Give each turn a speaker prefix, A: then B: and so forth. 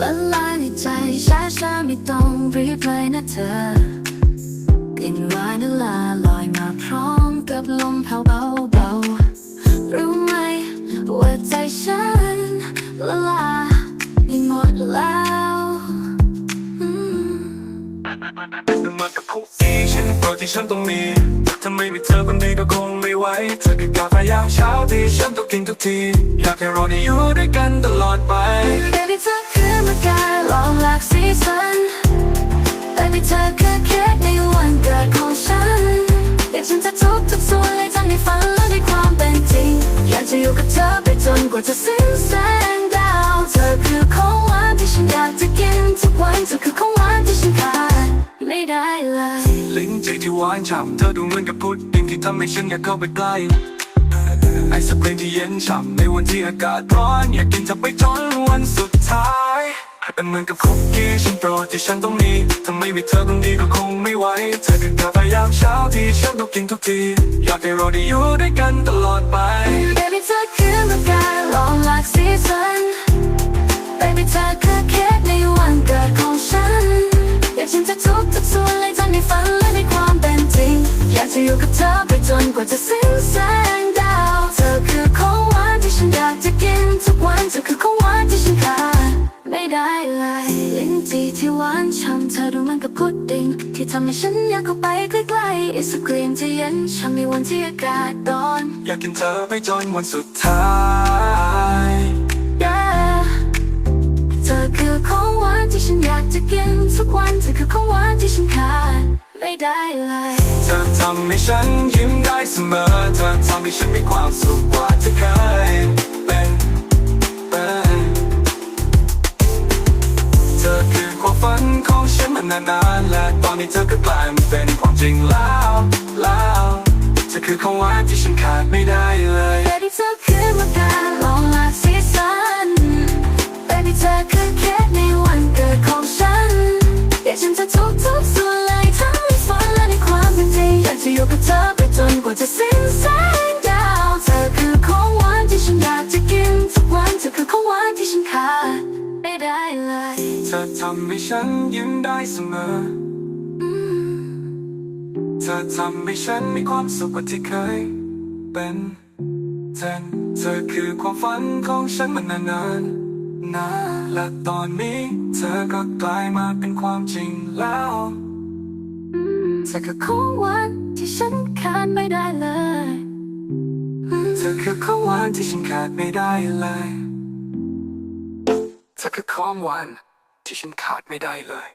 A: ละลาย
B: ในใจช้าช้าไม่ต้องรี
A: บเลยนะเธอก
B: ลิ่นวานิลาลอยมาพร้อม
A: กั
B: บลมแผ่วเบาๆรู้ไหมว่าใจ
A: ฉันละลาย ฉันโปรดที่ฉันต้องมีถ้าไม่มีเธอคนเดียวก็คงไม่ไหวเธอคือกาแฟยามเช้าที่ฉันต้องกินทุกที อยากให้เราได้อยู่ด้วยกันตลอดไป
B: Baby เธอคือมากายลองหลากสีสัน Baby เธอคือเค้กในวันเกิดของฉันเดี๋ยวฉันจะทุกทุกส่วนเลยทั้งในฝันและในความเป็นจริง อยากจะอยู่กับเธอไปจนกว่าจะสิ้นแสงดาว เธอคือของหวานที่ฉันอยากจะกินทุกวันเธอคือของหวานที่ฉันขาดไม่ได้เลย
A: ลิ้นจีที่หวานฉ่ำเธอดูเหมือนกับพุดดิ้งที่ทำให้ฉันอยากเข้าไปใกล้ไอศครีมที่เย็นฉ่ำในวันที่อากาศร้อน อยากกินเธอไปจนวันสุดท้ายเป็นเหมือนกับคุกกี้ฉันโปรดที่ฉันต้องมีถ้าไม่มีเธอคนดีก็คงไม่ไหวเธอคือกาแฟยามเช้าที่ฉันต้องกินทุกที อยากให้เราได้อยู่ด้วยกันตลอดไป
B: Baby เธอคือมากายลอ จะอยู่กับเธอไปจนกว่าจะสิ้นแสงดาว เธอคือของหวานที่ฉันอยากจะกินทุกวันเธอคือของหวานที่ฉันขาดไม่ได้เลยลิ้นจี่ที่หวานฉ่ำเธอดูมันกับพุดดิ้งที่ทำให้ฉันอยากเข้าไปใกล้ๆไอศกรีมที่เย็นฉ่ำในวันที่อากาศร้อน
A: อยากกินเธอไปจนวันสุดท้าย
B: Yeah เธอคือของหวานที่ฉันอยากจะกินทุกวันเธอคือของหวานที่ฉันขาด ไม่ได้เลย
A: เธอทำให้ฉันยิ้มได้เสมอ เธอทำให้ฉันมีความสุขกว่าที่เคยเป็นเป็นเธอคือความฝันของฉันมานานๆและตอนนี้เธอก็กลายมาเป็นความจริงแล้วแล้วเธอคือของหวานที่ฉันขาดไม่ได้เลย
B: Baby เธอคือมากาลองหลากสีสัน Baby เธอคือเค้กในวันเกิดของฉันเดี๋ยวฉันจะทุกทุกๆส่วนเลยทั้งใน อยู่กับเธอไปจนกว่าจะสิ้นแสงดาวเธอคือของหวานที่ฉันอยากจะกินทุกวันเธอคือของหวานที่ฉันขาดไม่ได้เลย
A: เธอทำให้ฉันยิ้มได้เสมอ เธอทำให้ฉันมีความสุขกว่าที่เคย เป็นเธอเธอคือความฝันของฉันมานานนานนานและตอนนี้ เธอก็กลายมาเป็นความจริงแล้ว
B: เธอคือของหวานที่ฉันขาดไม่ได้เลย
A: เธอคือของหวานที่ฉันขาดไม่ได้เลย เธอคือของหวานที่ฉันขาดไม่ได้เลย